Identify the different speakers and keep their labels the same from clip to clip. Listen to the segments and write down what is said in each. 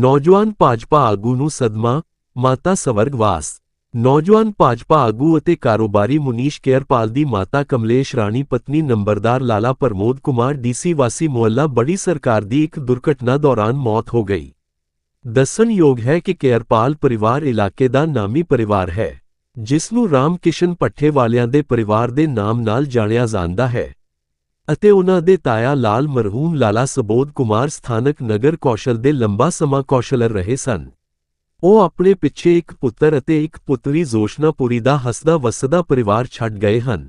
Speaker 1: ਨੌਜਵਾਨ ਭਾਜਪਾ ਆਗੂ ਨੂੰ ਸਦਮਾ, ਮਾਤਾ ਸਵਰਗਵਾਸ। ਨੌਜਵਾਨ ਭਾਜਪਾ ਆਗੂ ਅਤੇ ਕਾਰੋਬਾਰੀ ਮੁਨੀਸ਼ ਕੇਰਪਾਲ ਦੀ ਮਾਤਾ ਕਮਲੇਸ਼ ਰਾਣੀ, ਪਤਨੀ ਨੰਬਰਦਾਰ ਲਾਲਾ ਪ੍ਰਮੋਦ ਕੁਮਾਰ ਡੀਸੀ ਵਾਸੀ ਮੁਹੱਲਾ ਬੜੀ ਸਰਕਾਰ ਦੀ ਇੱਕ ਦੁਰਘਟਨਾ ਦੌਰਾਨ ਮੌਤ ਹੋ ਗਈ। ਦੱਸਣਯੋਗ ਹੈ ਕਿ ਕੇਰਪਾਲ ਪਰਿਵਾਰ ਇਲਾਕੇ ਦਾ ਨਾਮੀ ਪਰਿਵਾਰ ਹੈ, ਜਿਸ ਨੂੰ ਰਾਮ ਕਿਸ਼ਨ ਪੱਠੇ ਵਾਲਿਆਂ ਦੇ ਪਰਿਵਾਰ ਦੇ ਨਾਮ ਨਾਲ ਜਾਣਿਆ ਜਾਂਦਾ ਹੈ। ਅਤੇ ਉਹਨਾਂ ਦੇ ਤਾਇਆ ਲਾਲ ਮਰਹੂਮ ਲਾਲਾ ਸਬੋਧ ਕੁਮਾਰ ਸਥਾਨਕ ਨਗਰ ਕੌਸ਼ਲ ਦੇ ਲੰਬਾ ਸਮਾਂ ਕੌਸ਼ਲਰ ਰਹੇ ਸਨ। ਉਹ ਆਪਣੇ ਪਿੱਛੇ ਇੱਕ ਪੁੱਤਰ ਅਤੇ ਇੱਕ ਪੁੱਤਰੀ ਜ਼ੋਸ਼ਨਾਪੁਰੀ ਦਾ ਹੱਸਦਾ ਵਸਦਾ ਪਰਿਵਾਰ ਛੱਡ ਗਏ ਹਨ।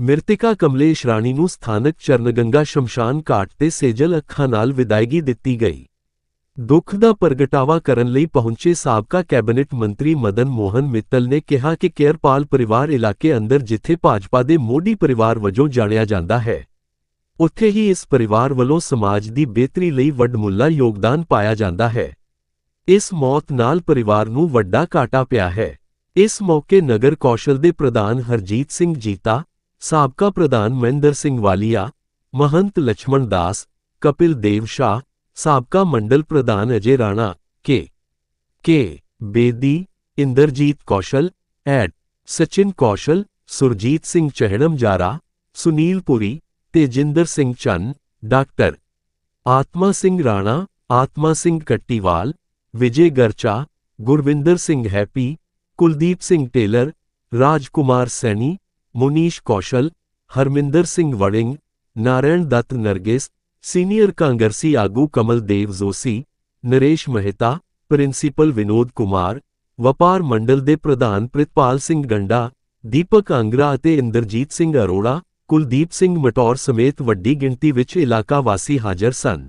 Speaker 1: ਮ੍ਰਿਤਿਕਾ ਕਮਲੇਸ਼ ਰਾਣੀ ਨੂੰ ਸਥਾਨਕ ਚਰਨਗੰਗਾ ਸ਼ਮਸ਼ਾਨ ਘਾਟ ਤੇ ਸੇਜਲ ਅੱਖਾਂ ਨਾਲ ਵਿਦਾਇਗੀ ਦਿੱਤੀ ਗਈ। ਦੁੱਖ ਦਾ ਪ੍ਰਗਟਾਵਾ ਕਰਨ ਲਈ ਪਹੁੰਚੇ ਸਾਬਕਾ ਕੈਬਨਿਟ ਮੰਤਰੀ ਮਦਨ ਮੋਹਨ ਮਿੱਤਲ ਨੇ ਕਿਹਾ ਕਿ ਕੇਰਪਾਲ ਪਰਿਵਾਰ ਇਲਾਕੇ ਅੰਦਰ ਜਿੱਥੇ ਭਾਜਪਾ ਦੇ ਮੋਢੀ ਪਰਿਵਾਰ ਵਜੋਂ ਜਾਣਿਆ ਜਾਂਦਾ ਹੈ। ਉੱਥੇ ਹੀ ਇਸ ਪਰਿਵਾਰ ਵੱਲੋਂ ਸਮਾਜ ਦੀ ਬਿਹਤਰੀ ਲਈ ਵੱਡਮੁੱਲਾ ਯੋਗਦਾਨ ਪਾਇਆ ਜਾਂਦਾ ਹੈ। ਇਸ ਮੌਤ ਨਾਲ ਪਰਿਵਾਰ ਨੂੰ ਵੱਡਾ ਘਾਟਾ ਪਿਆ ਹੈ। ਇਸ ਮੌਕੇ ਨਗਰ ਕੌਸ਼ਲ ਦੇ ਪ੍ਰਧਾਨ ਹਰਜੀਤ ਸਿੰਘ ਜੀਤਾ, ਸਾਬਕਾ ਪ੍ਰਧਾਨ ਮਹਿੰਦਰ ਸਿੰਘ ਵਾਲੀਆ, ਮਹੰਤ ਲక్ష్మణ ਦਾਸ, ਕਪਿਲ ਦੇਵ ਸ਼ਾ ਸਾਬਕਾ ਮੰਡਲ ਪ੍ਰਧਾਨ ਅਜੇ ਰਾਣਾ, ਕੇ ਕੇ, ਬੇਦੀ, ਇੰਦਰਜੀਤ ਕੌਸ਼ਲ, ਐਡ, ਸਚਿਨ ਕੌਸ਼ਲ, ਸੁਰਜੀਤ ਸਿੰਘ ਚਹਿੜਮ ਜਾਰਾ, Sunil Puri Tejinder Singh Chann, doctor. Atma Singh Rana, Atma Singh Kattiwal, Vijay Garcha, Gurvinder Singh Happy, Kuldeep Singh Tailor, Rajkumar Saini, Munish Kaushal, Harminder Singh Warring, Narayan Dutt Nargis, senior ਕਾਂਗਰਸੀ ਆਗੂ Kamaldev Joshi, Naresh Mehta, principal Vinod Kumar, ਵਪਾਰ ਮੰਡਲ ਦੇ ਪ੍ਰਧਾਨ ਪ੍ਰਿਤਪਾਲ ਸਿੰਘ ਗੰਡਾ, ਦੀਪਕ ਅੰਗਰਾ ਅਤੇ ਇੰਦਰਜੀਤ ਸਿੰਘ ਅਰੋੜਾ ਕੁਲਦੀਪ ਸਿੰਘ ਮਟੌਰ ਸਮੇਤ ਵੱਡੀ ਗਿਣਤੀ ਵਿੱਚ ਇਲਾਕਾ ਵਾਸੀ ਹਾਜ਼ਰ ਸਨ।